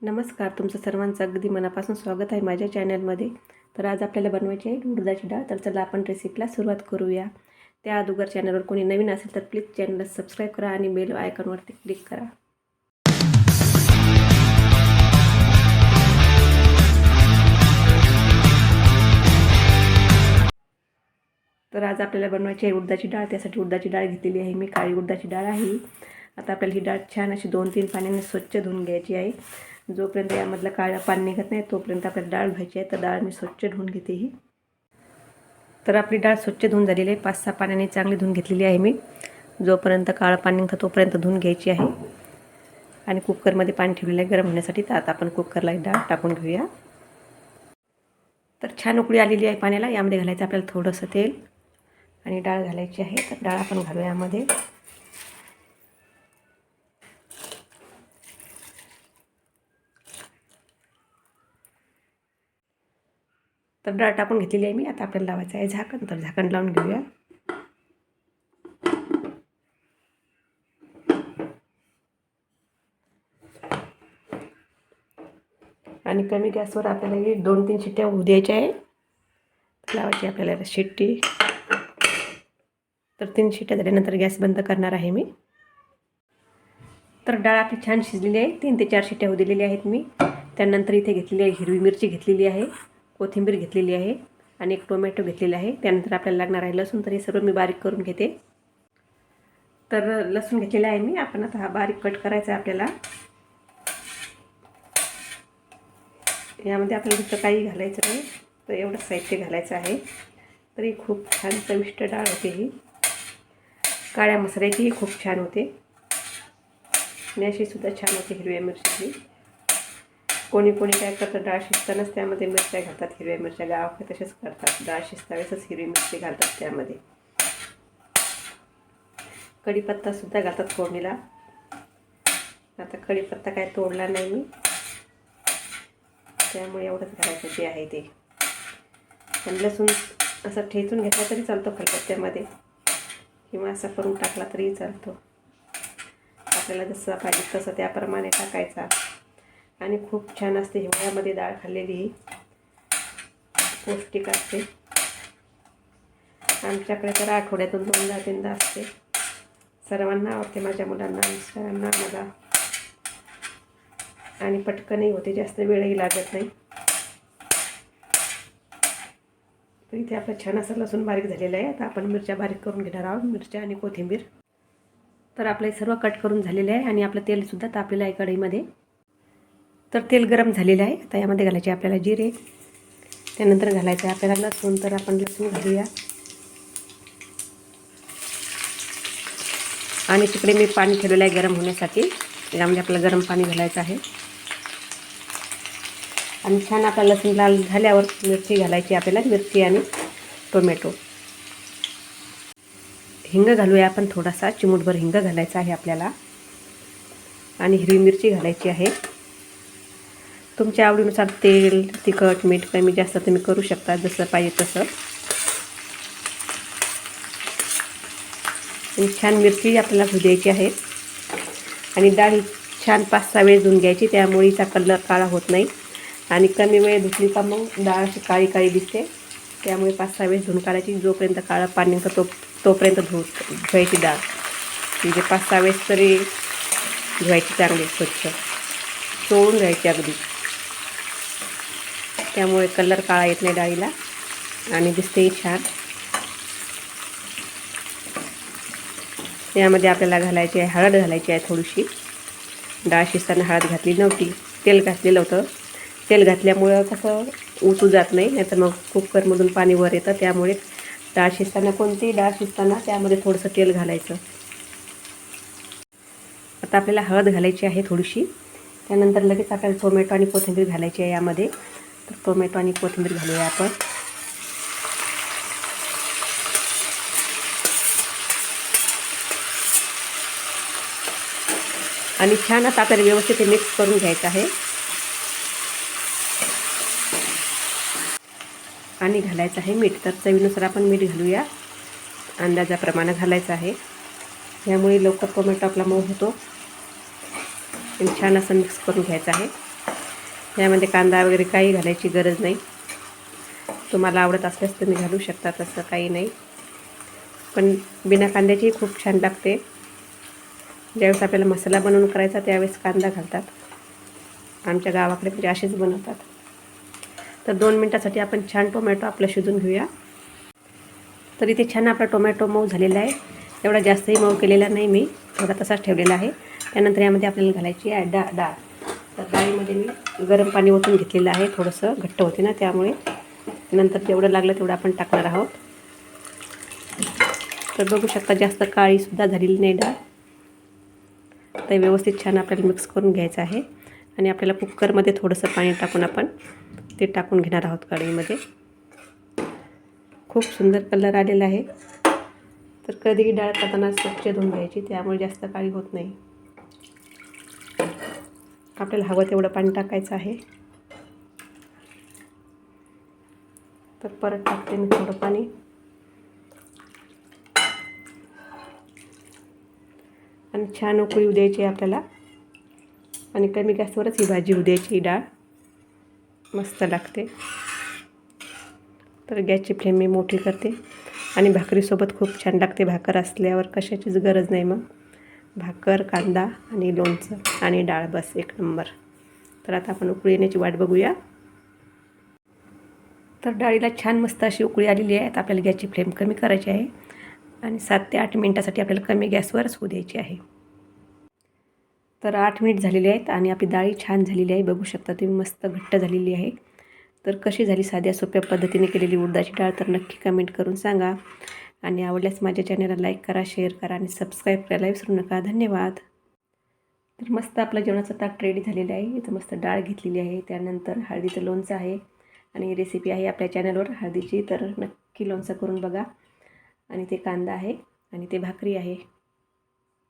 नमस्कार तुमचं सर्वांचं अगदी मनापासून स्वागत आहे माझ्या चॅनलमध्ये. तर आज आपल्याला बनवायची आहे उडदाची डाळ. तर चला आपण रेसिपीला सुरुवात करूया. त्या अगोदर चॅनलवर कोणी नवीन असेल तर प्लीज चॅनलला सबस्क्राईब करा आणि बेल आयकॉनवरती क्लिक करा. तर आज आपल्याला बनवायची आहे उडदाची डाळ. त्यासाठी उडदाची डाळ घेतलेली आहे मी. काळी उडदाची डाळ आहे आता आपल्याला ही डाळ छान अशी दोन तीन पाण्याने स्वच्छ धुवून घ्यायची आहे. जोपर्यंत यामधलं काळं पाणी निघत नाही तोपर्यंत आपल्याला डाळ धुवायची आहे. तर डाळ मी स्वच्छ धुवून घेते ही. तर आपली डाळ स्वच्छ धुवून झालेली आहे. पाच सहा पाण्याने चांगली धुवून घेतलेली आहे मी. जोपर्यंत काळं पाणी निघतं तोपर्यंत धुवून घ्यायची आहे. आणि कुकरमध्ये पाणी ठेवलेलं आहे गरम होण्यासाठी. तर आता आपण कुकरला एक डाळ टाकून घेऊया. तर छान उकळी आलेली आहे पाण्याला. यामध्ये घालायचं आपल्याला थोडंसं तेल आणि डाळ घालायची आहे. तर डाळ आपण घालूया यामध्ये. तर डाळ टाकून घेतलेली आहे मी. आता आपल्याला लावायचं आहे झाकण. तर झाकण लावून घेऊया. आणि कमी गॅसवर आपल्याला ही दोन तीन शिट्ट्या होऊ द्यायच्या आहे. लावायची आपल्याला शिट्टी. तर तीन शिट्ट्या झाल्यानंतर गॅस बंद करणार आहे मी. तर डाळ आपली छान शिजलेली आहे. तीन ते चार शिट्ट्या होऊ दिलेल्या आहेत मी. त्यानंतर इथे घेतलेली आहे हिरवी मिरची घेतलेली आहे. कोथिंबीर घेतलेली आहे आणि एक टोमॅटो घेतलेला आहे. त्यानंतर आपल्याला लागणार आहे लसूण तर हे सर्व मी बारीक करून घेते. तर लसूण घेतलेला आहे मी. आपण आता हा बारीक कट करायचा आहे आपल्याला. यामध्ये आपल्याला दुसरं काही घालायचं नाही तर एवढं साहित्य घालायचं आहे. तरी खूप छान चविष्ट डाळ होते ही. काळ्या मसाल्याचीही खूप छान होते. आणि अशी सुद्धा छान होते हिरव्या मिरचीची. कोणी कोणी काय करतात डाळ शिजतानाच त्यामध्ये मिरच्या घालतात हिरव्या मिरच्या गावाकडे तसेच करतात. डाळ शिजतावेळेसच हिरवी मिरची घालतात त्यामध्ये. कढीपत्तासुद्धा घालतात फोडणीला. आता कढीपत्ता काय तोडला नाही मी. त्यामुळे एवढंच घालायचं जे आहे ते. आणि लसूण असं ठेचून घेतला तरी चालतो कलकत्त्यामध्ये किंवा असा करून टाकला तरी चालतो. आपल्याला जसं पाहिजे तसं त्याप्रमाणे टाकायचा. आणि खूप छान असते हिवाळ्यामध्ये डाळ खाल्लेली पौष्टिक असते. आमच्याकडे तर आठवड्यातून दोनदा तीनदा असते. सर्वांना आवडते माझ्या मुलांना मिस्टरांना मला. आणि पटकनही होते जास्त वेळही लागत नाही. तर इथे आपलं छान असं लसूण बारीक झालेलं आहे. आता आपण मिरच्या बारीक करून घेणार आहोत मिरच्या आणि कोथिंबीर. तर आपलं सर्व कट करून झालेलं आहे आणि आपलं तेलसुद्धा तापलेलं आहे कढईमध्ये. तर तेल गरम झालेलं आहे. आता यामध्ये घालायचे आपल्याला जिरे. त्यानंतर घालायचं आहे आपल्याला लसूण तर आपण लसूण घालूया. आणि तिकडे मी पाणी ठेवलेलं आहे गरम होण्यासाठी. यामध्ये आपल्याला गरम पाणी घालायचं आहे. आणि छान आपला लसूण लाल झाल्यावर मिरची घालायची आपल्याला मिरची आणि टोमॅटो. हिंग घालूया आपण थोडासा. चिमूटभर हिंग घालायचा आहे आपल्याला. आणि हिरवी मिरची घालायची आहे. तुमच्या आवडीनुसार तेल तिखट मीठ कमी जास्त तुम्ही करू शकता जसं पाहिजे तसं. आणि छान मिरची आपल्याला भुजायची आहे. आणि डाळ छान पाच सहा वेळ धुवून घ्यायची त्यामुळे हिचा कलर काळा होत नाही. आणि कमी वेळ धुतली का मग डाळ अशी काळी काळी दिसते. त्यामुळे पाच सहा वेळेस धुवून काढायची जोपर्यंत काळा पाणी तो तोपर्यंत धु धुवायची डाळ. म्हणजे पाच सहा वेळेस तरी धुवायची चांगली स्वच्छ. चोळून घ्यायची अगदी. त्यामुळे कलर काळा येत नाही डाळीला. आणि दिसतेही छान. यामध्ये आपल्याला घालायची आहे हळद घालायची आहे थोडीशी. डाळ शिजताना हळद घातली नव्हती. तेल घातलेलं होतं. तेल घातल्यामुळं कसं उचू जात नाही नाहीतर मग कुकरमधून पाणी वर येतं. त्यामुळे डाळ शिजताना कोणतीही डाळ शिजताना त्यामध्ये थोडंसं तेल घालायचं. आता आपल्याला हळद घालायची आहे थोडीशी. त्यानंतर लगेच आपल्याला टोमॅटो आणि कोथिंबीर घालायची आहे यामध्ये. तर टोमॅटो आणि कोथिंबीर घालूया आपण. आणि छान आता आपल्याला व्यवस्थित मिक्स करून घ्यायचं आहे. आणि घालायचं आहे मीठ. तर चवीनुसार आपण मीठ घालूया. अंदाजाप्रमाणे घालायचं आहे. यामुळे लवकर टोमॅटो आपला मऊ होतो. आणि छान असं मिक्स करून घ्यायचं आहे. यामध्ये कांदा वगैरे काही घालायची गरज नाही. तुम्हाला आवडत असल्यास तुम्ही घालू शकता तसं काही नाही. पण बिना कांद्याची खूप छान लागते. ज्यावेळेस आपल्याला मसाला बनवून करायचा त्यावेळेस कांदा घालतात. आमच्या गावाकडे म्हणजे असेच बनवतात. तर दोन मिनटासाठी आपण छान टोमॅटो आपलं शिजून घेऊया. तर इथे छान आपला टोमॅटो मऊ झालेला आहे. एवढा जास्तही मऊ केलेला नाही मी. थोडा तसाच ठेवलेला आहे. त्यानंतर यामध्ये आपल्याला घालायची आहे डाळ डाळ. तर डाळीमध्ये मी गरम पाणी ओतून घेतलेलं आहे. थोडंसं घट्ट होते ना त्यामुळे. नंतर जेवढं लागलं तेवढं आपण टाकणार आहोत. तर बघू शकता जास्त काळीसुद्धा झालेली नाही डाळ. तर व्यवस्थित छान आपल्याला मिक्स करून घ्यायचं आहे. आणि आपल्याला कुकरमध्ये थोडंसं पाणी टाकून आपण ते टाकून घेणार आहोत कढईमध्ये. खूप सुंदर कलर आलेला आहे. तर कधीही डाळ करताना स्वच्छ धुवून घ्यायची त्यामुळे जास्त काळी होत नाही. आपल्याला हवं तेवढं पाणी टाकायचं आहे. तर परत टाकते मी थोडं पाणी. आणि छान उकळी येऊ द्यायची आहे आपल्याला. आणि कमी गॅसवरच ही भाजी होऊ द्यायची ही डाळ. मस्त लागते. तर गॅसची फ्लेम मी मोठी करते. आणि भाकरीसोबत खूप छान लागते भाकर असल्यावर कशाचीच गरज नाही मग. भाकर कांदा आणि लोणचं आणि डाळ. बस एक नंबर. तर आता आपण उकळी येण्याची वाट बघूया. तर डाळीला छान मस्त अशी उकळी आलेली आहे. आता आपल्याला गॅसची फ्लेम कमी करायची आहे आणि सात ते आठ मिनटासाठी आपल्याला कमी गॅसवरच होऊ द्यायची आहे. तर आठ मिनिट झालेले आहेत आणि आपली डाळी छान झालेली आहे. बघू शकता तुम्ही मस्त घट्ट झालेली आहे. तर कशी झाली साध्या सोप्या पद्धतीने केलेली उडदाची डाळ तर नक्की कमेंट करून सांगा. आणि आवडल्यास माझ्या चॅनलला लाईक करा शेअर करा आणि सबस्क्राईब करायला विसरू नका. धन्यवाद. तर मस्त आपला जेवणाचा ताट रेडी झालेला आहे. इथं मस्त डाळ घेतलेली आहे. त्यानंतर हळदीचं लोणचं आहे आणि रेसिपी आहे आपल्या चॅनलवर हळदीची. तर नक्की लोणचं करून बघा. आणि ते कांदा आहे आणि ते भाकरी आहे.